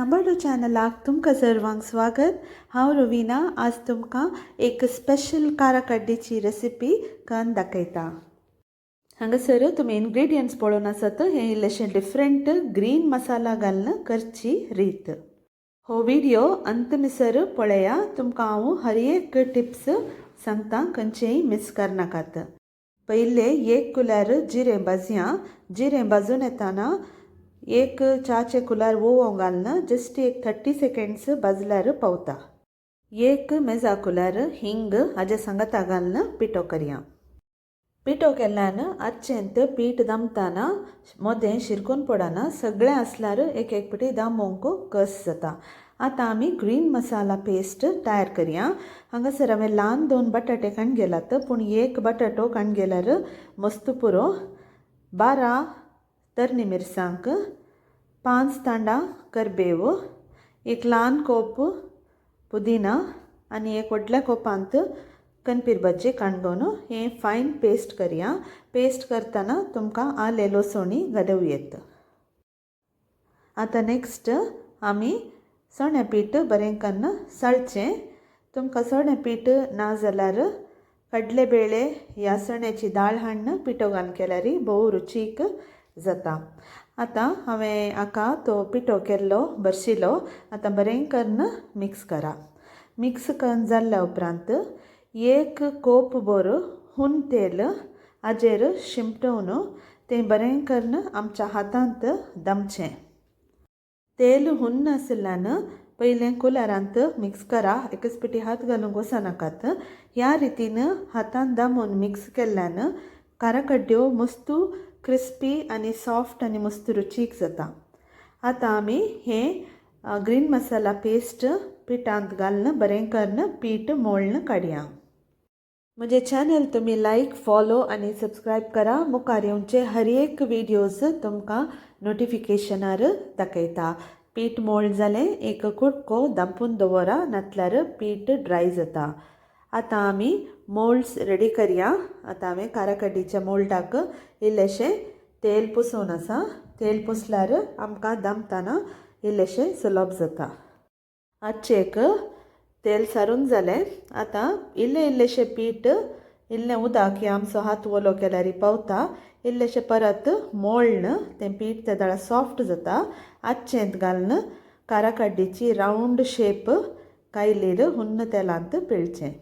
सांबाळो चॅनलाक तुमकां सर्वांक स्वागत हांव रविना आज तुमकां एक स्पेशल काराकड्डीची रेसिपी करून दाखयता हांगासर तुमी इन्ग्रेडियंट्स पळोवन आसात हें इल्लेशें डिफरंट ग्रीन मसाला घालून करची रीत हो व्हिडिओ अंतमिसर पळया तुमकां हांव हर एक टिप्स सांगता खंयचेय मिस करनाकात पयले एक कुल्यार जिरें भाजया जिरें भाजून येताना एक च्याचे कुलार वोवों घालून जस्ट एक थर्टी सेकेंड्स भाजल्यार पावता एक मेजा कुलार हिंग हाजे सांगाता घालून पिठो करया पिठो केल्यान आजचेंत पीठ दमताना मोदें शिरकून पडना सगळें आसल्यार एक एक पिटी दामोवंक कस जाता आतां आमी ग्रीन मसाला पेस्ट तयार करया हांगासर हांवें ल्हान दोन बटाटे काण गेलात पूण एक बटाटो काण गेल्यार मस्त पुरो बारा तरणी मिरसांग पांच तांडां करबेव एक ल्हान कोप पुदिना आनी एक व्हडल्या कोपांत कणपीर भाजी काणकोण हें फायन पेस्ट करया पेस्ट करतना तुमकां आले लसोणी घालूं येत आतां नेक्स्ट आमी चण्या पीठ बरें कन्न सळचें तुमकां चण्या पीठ ना जाल्यार कडले बेळे ह्या चण्याची दाळ हाडून पिठो घालून केल्यार भोव रुचीक जाता. आतां हांवें हाका तो पिठो केल्लो बरशिलो आतां बरें करून मिक्स करा. मिक्स करून जाल्ल्या उपरांत एक कोप भर हून तेल हाजेर शिंपटोवन तें बरें करून आमच्या हातांत दमचें. तेल हुन्न नाशिल्ल्यान पयलें कुलारांत मिक्स करा. एकच पिटी हात घालूंक वचनाकात ह्या रितीन हातान दामून मिक्स केल्ल्यान काराकड्ड्यो मस्तू क्रिस्पी आनी सॉफ्ट आनी मस्त रुचीक जाता. आतां आमी हें ग्रीन मसाला पेस्ट पिठांत घालून बरें करून पीठ मोळून काडया म्हजें चॅनल तुमी लायक फॉलो आनी सबस्क्रायब करा. मुखार येवचे हर एक विडियोज तुमकां नोटिफिकेशनार दाखयता. पीठ मोळ जालें एक कुडको दांपून दवरा नातल्यार पीठ ड्राय जाता. आतां आमी मोल्ड्स रेडी करया. आतां हांवें काराकड्डीच्या मोल्डाक इल्लेशें तेल पुसून आसा तेल पुसल्यार आमकां दमताना इल्लेशें सुलभ जाता. आजचेक तेल सारून जालें आतां इल्लें इल्लेशें पीठ इल्लें उदक की आमचो हात ओलो केल्यार पावता. इल्लेशें परत मोळण तें पीठ ते दाळा सॉफ्ट जाता. आजचेंत घालून काराकड्डीची रावंड शेप कायलीर हुन्न तेलांत पिळचें.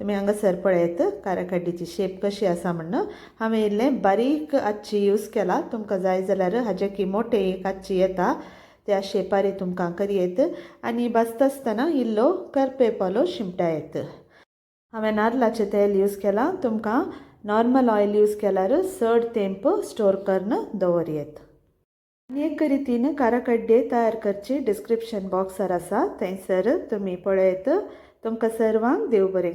तुमी हांगासर पळयत काराकड्डीची शेप कशी आसा म्हणून हांवें इल्लें बारीक आजची यूज केला. तुमकां जाय जाल्यार हाजे की मोटे एक आजची येता त्या शेपारी तुमकां करयेत आनी भाजता आसतना इल्लो करपेपालो शिमटायत हांवें नाल्लाचें तेल यूज केलां. तुमकां नॉर्मल ऑयल यूज केल्यार चड तेंप स्टोर करून दवरयेत आनी एक रितीन काराकड्डे तयार करची डिस्क्रिप्शन बॉक्सार आसा. थंयसर तुमी पळयत तुमकां सर्वांक देव बरें